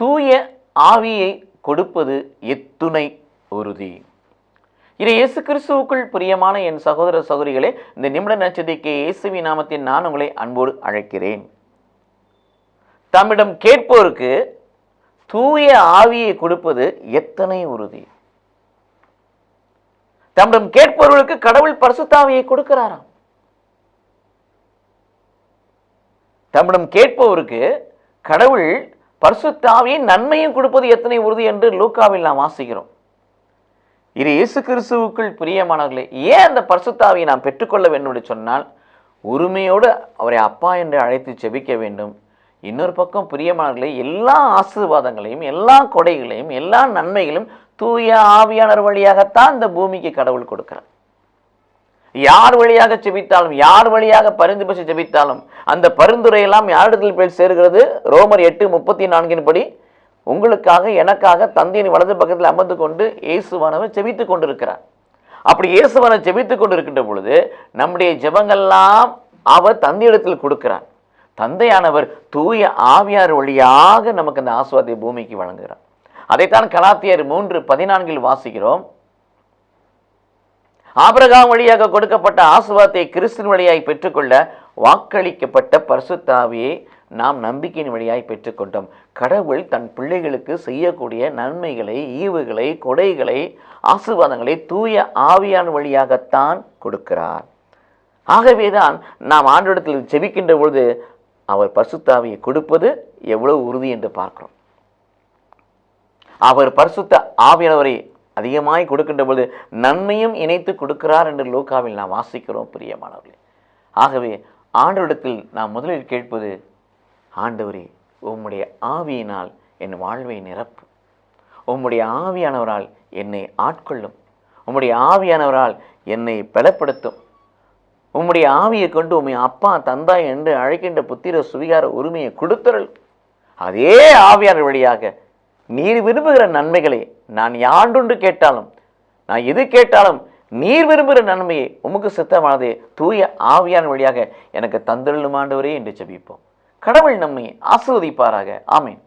தூய ஆவியை கொடுப்பது எத்துணை உறுதி. இதை இயேசு கிறிஸ்துவுக்குள் பிரியமான என் சகோதர சகோதரிகளே இந்த நிமிட நச்சதிக்கு இயேசுவி நாமத்தில் நான் உங்களை அன்போடு அழைக்கிறேன். தம்மிடம் கேட்போருக்கு தூய ஆவியை கொடுப்பது எத்தனை உறுதி. தம்மிடம் கேட்பவர்களுக்கு கடவுள் பரிசுத்தாவியை கொடுக்கிறாராம். தம்மிடம் கேட்பவருக்கு கடவுள் பரிசுத்தாவியை நன்மையும் கொடுப்பது எத்தனை உறுதி என்று லூக்காவில் நாம் வாசிக்கிறோம். இது இயேசு கிறிஸ்துவுக்குள் பிரியமானவர்களே ஏன் அந்த பரிசுத்தாவியை நாம் பெற்றுக்கொள்ள வேண்டும் என்று சொன்னால் உரிமையோடு அவரை அப்பா என்று அழைத்து செபிக்க வேண்டும். இன்னொரு பக்கம் பிரியமானவர்களே எல்லா ஆசீர்வாதங்களையும் எல்லா கொடைகளையும் எல்லா நன்மைகளையும் தூய ஆவியானவர் வழியாகத்தான் இந்த பூமிக்கு கடவுள் கொடுக்கிறார். யார் வழியாக செபித்தாலும் யார் வழியாக பரிந்து பேசி செபித்தாலும் அந்த பரிந்துரையெல்லாம் யாரிடத்தில் போய் சேர்கிறது? ரோமர் எட்டு முப்பத்தி நான்கின் படி உங்களுக்காக எனக்காக தந்தையின் வலது பக்கத்தில் அமர்ந்து கொண்டு இயேசுவானவர் செபித்து கொண்டிருக்கிறார். அப்படி இயேசுவானவர் செபித்து கொண்டிருக்கின்ற பொழுது நம்முடைய ஜெபங்கள்லாம் அவர் தந்தையிடத்தில் கொடுக்கிறார். தந்தையானவர் தூய ஆவியார் வழியாக நமக்கு அந்த ஆசுவாதை பூமிக்கு வழங்குகிறார். அதைத்தான் கலாத்தியர் மூன்று பதினான்கில் வாசிக்கிறோம். ஆபிரகாம் வழியாக கொடுக்கப்பட்ட ஆசுவாத்தை கிறிஸ்தின் வழியாய் பெற்றுக்கொள்ள வாக்களிக்கப்பட்ட பரிசுத்தாவியை நாம் நம்பிக்கையின் வழியாய் பெற்றுக்கொண்டோம். கடவுள் தன் பிள்ளைகளுக்கு செய்யக்கூடிய நன்மைகளை ஈவுகளை கொடைகளை ஆசீர்வாதங்களை தூய ஆவியான வழியாகத்தான் கொடுக்கிறார். ஆகவேதான் நாம் ஆண்டிடத்தில் செபிக்கின்ற பொழுது அவர் பரிசுத்தாவியை கொடுப்பது எவ்வளவு உறுதி என்று பார்க்கிறோம். அவர் பரிசுத்த ஆவியானவரை அதிகமாய் கொடுக்கின்ற பொழுது நன்மையும் இணைத்து கொடுக்கிறார் என்று லோகாவில் நாம் வாசிக்கிறோம் பிரியமானவர்களே. ஆகவே ஆண்டவரிடத்தில் நாம் முதலில் கேட்பது ஆண்டவரே உம்முடைய ஆவியினால் என் வாழ்வை நிரப்பு. உம்முடைய ஆவியானவரால் என்னை ஆட்கொள்ளும். உம்முடைய ஆவியானவரால் என்னை பலப்படுத்தும். உம்முடைய ஆவியை கொண்டு உம்மை அப்பா தந்தா என்று அழைக்கின்ற புத்திர சுவிகார உரிமையை கொடுத்தருள். அதே ஆவியானவர் வழியாக நீர் விரும்புகிற நன்மைகளை நான் யாண்டொன்று கேட்டாலும் நான் எது கேட்டாலும் நீர் விரும்புகிற நன்மையை உமக்கு சித்தமானதே தூய ஆவியான வழியாக எனக்கு தந்தருளும் ஆண்டவரே என்று செபிப்போம் கடவுள் நம்மை ஆசிர்வதிப்பாராக. ஆமேன்.